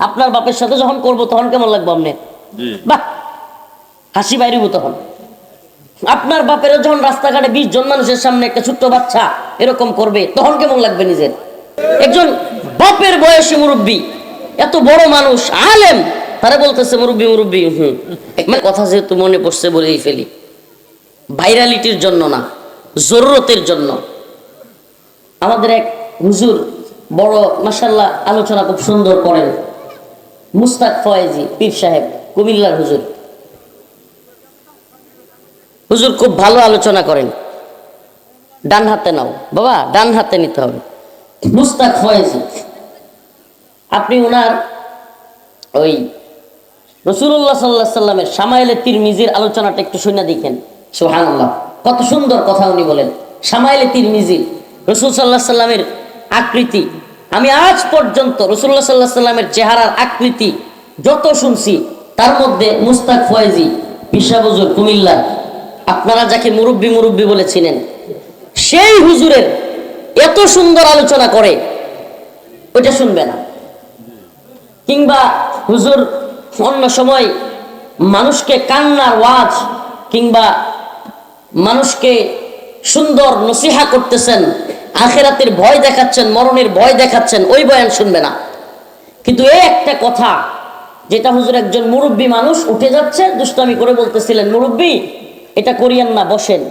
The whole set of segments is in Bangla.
আপনার বাপের সাথে যখন করব তখন কেমন লাগবে আপনি? বাহ! হাসি বাইরিব তখন। আপনার বাপের যখন রাস্তাঘাটে বিশ জন মানুষের সামনে একটা ছোট্ট বাচ্চা এরকম করবে তখন কেমন লাগবে নিজের? একজন বাপের বয়সী মুরব্বী এত বড় মানুষ আলেম তারা বলতেছে মুরব্বী মুরব্বী হুম মানে কথা যেহেতু মনে পড়ছে বলেই ফেলি। ভাইরালিটির জন্য না জরুরতের জন্য। আমাদের এক হুজুর বড় মাসাল্লাহ আলোচনা খুব সুন্দর করেন। মুস্তাক ফয়েজি, পীর সাহেব, কুমিল্লার হুজুর। হুজুর খুব ভালো আলোচনা করেন। ডান হাতে নাও। বাবা, ডান হাতে নিতে হবে। মুস্তাক ফয়েজি, আপনি ওনার ওই রসুল্লাহ সাল্লাহ সাল্লামের সামাইলে তিরমিজির আলোচনাটা একটু শুনে দেখেন। সোহানুল্লাহ কত সুন্দর কথা উনি বলেন। সামাইলে তিরমিজি, রসুল সাল্লাহ সাল্লামের আকৃতি আমি আজ পর্যন্ত রসুল্লাহ সাল্লাহ সাল্লামের চেহারার আকৃতি যত শুনছি, তার মধ্যে মুস্তাক ফয়েজি পিসাবুজুর কুমিল্লা, আপনারা যাকে মুরব্বী মুরব্বী বলেছিলেন সেই হুজুরের এত সুন্দর আলোচনা করে, ওইটা শুনবে না। কিংবা হুজুর অন্য সময় মানুষকে কান্নার ওয়াজ কিংবা মানুষকে সুন্দর নসিহা করতেছেন, আখেরাতের ভয় দেখাচ্ছেন, মরণের ভয় দেখাচ্ছেন, ওই বয়ান শুনবে না। কিন্তু এই একটা কথা, যেটা হুজুর একজন মুরব্বী মানুষ উঠে যাচ্ছে, দুষ্টামি করে বলতেছিলেন, মুরব্বী, এটা করিয়েন না, বসেন।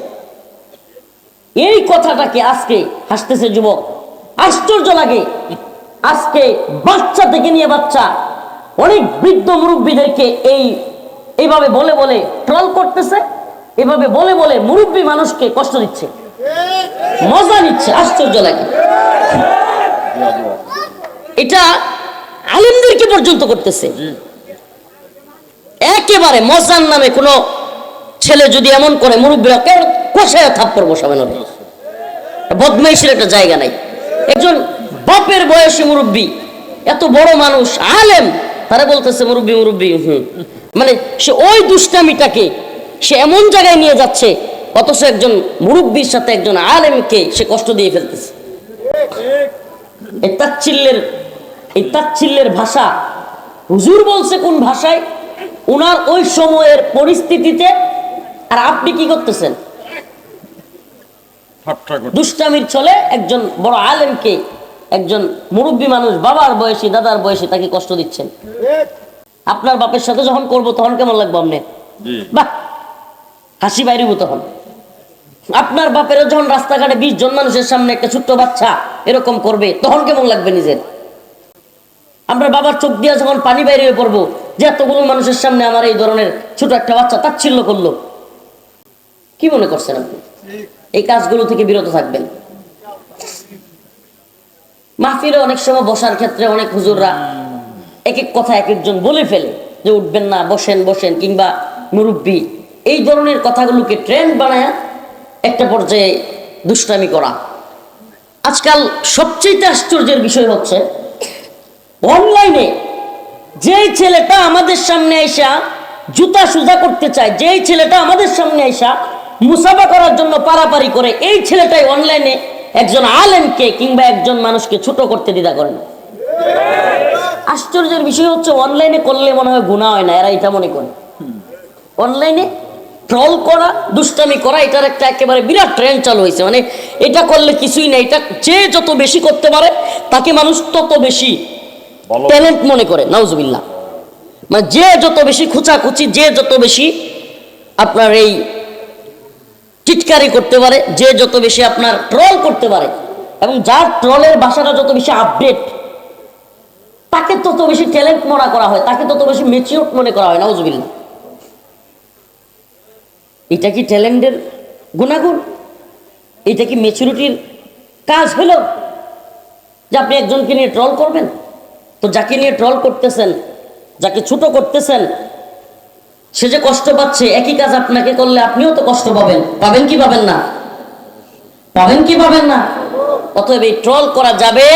এই কথাটাকে আজকে হাসতেছে যুবক? আশ্চর্য লাগে। আজকে বাচ্চা থেকে নিয়ে বাচ্চা, অনেক বৃদ্ধ মুরব্বীদেরকে এই, এইভাবে বলে বলে ট্রল করতেছে। এভাবে বলে বলে মুরব্বী মানুষকে কষ্ট দিচ্ছে। মজা নিচ্ছে, আশ্চর্য লাগে। এটা আলিমদেরকে পর্যন্ত করতেছে। একেবারে মজার নামে কোনো ছেলে যদি এমন করে, মুরব্বীরা কেউ কষায় থাপ্পড় বসাবেন ওরে। বদমাইশের একটা জায়গা নাই। একজন বাপের বয়সী মুরব্বী, এত বড় মানুষ, আলেম, তারা বলতেছে, মুরব্বী মুরব্বী, হুম। মানে সে ওই দুষ্টামিটাকে সে এমন জায়গায় নিয়ে যাচ্ছে অথচ একজন মুরব্বীর সাথে একজন আলেমকে সে কষ্ট দিয়ে ফেলতেছে। এই তাচ্ছিল্যের এই তাচ্ছিল্যের ভাষা হুজুর বলছে কোন ভাষায় উনার ওই সময়ের পরিস্থিতিতে আর আপনি কি করতেছেন? দুষ্টামির চলে একজন বড় আলেমকে একজন মুরব্বী মানুষ বাবার বয়সী দাদার বয়সী তাকে কষ্ট দিচ্ছেন। আপনার বাপের সাথে যখন করব তখন কেমন লাগবে আপনি? বাহ! হাসি বাইরিব তখন। আপনার বাপের যখন রাস্তাঘাটে বিশ জন মানুষের সামনে একটা ছোট্ট বাচ্চা এরকম করবে, তখন কেমন লাগবে নিজের? আমরা বাবার চোখ দিয়ে যখন পানি বাইরে হয়ে পড়ব, যে এতগুলো মানুষের সামনে আমার এই ধরনের ছোট একটা বাচ্চা তাচ্ছিল্য করল, কি মনে করছেন আপনি? এই কাজগুলো থেকে বিরত থাকবেন। মাহফিলে অনেক সময় বসার ক্ষেত্রে অনেক হুজুররা এক এক কথা এক একজন বলে ফেলে, যে উঠবেন না, বসেন বসেন, কিংবা মুরব্বী। এই ধরনের কথাগুলোকে ট্রেন্ড বানায় একটা পর্যায়ে দুষ্টামি করা। আজকাল সবচেয়ে আশ্চর্যের বিষয় হচ্ছে অনলাইনে যেই ছেলেটা আমাদের সামনে আইসা জুতা সুজা করতে চায় যেই ছেলেটা আমাদের সামনে আইসা মুসাফা করার জন্য পারাপারি করে এই ছেলেটাই অনলাইনে একজন আলেমকে কিংবা একজন মানুষকে ছোট করতে দ্বিধা করে না। আশ্চর্যের বিষয় হচ্ছে অনলাইনে করলে মনে হয় গুণা হয় না এরা এটা মনে করে। অনলাইনে ট্রল করা দুষ্টামি করা এটার একটা একেবারে বিরাট ট্রেন্ড চালু হয়েছে। মানে এটা করলে কিছুই না এটা যে যত বেশি করতে পারে তাকে মানুষ তত বেশি ট্যালেন্ট মনে করে নাউজুবিল্লাহ। মানে যে যত বেশি খুচাখুচি যে যত বেশি আপনার এই চিটকারি করতে পারে যে যত বেশি আপনার ট্রল করতে পারে এবং যার ট্রলের ভাষাটা যত বেশি আপডেট তাকে তত বেশি ট্যালেন্ট মনে করা হয় তাকে তত বেশি মেচিউর মনে করা হয় নাউজুবিল্লাহ। এটা কি ট্যালেন্টের গুণাগুণ? এটা কি মেচুরিটির কাজ হলো? যে আপনি একজনকে নিয়ে ট্রল করবেন? তো যাকে নিয়ে ট্রল করতেছেন, যাকে ছোট করতেছেন, সে যে কষ্ট পাচ্ছে, একই কাজ আপনাকে করলে আপনিও তো কষ্ট পাবেন। পাবেন কি পাবেন না? পাবেন কি পাবেন না? অতএব এই ট্রল করা যাবে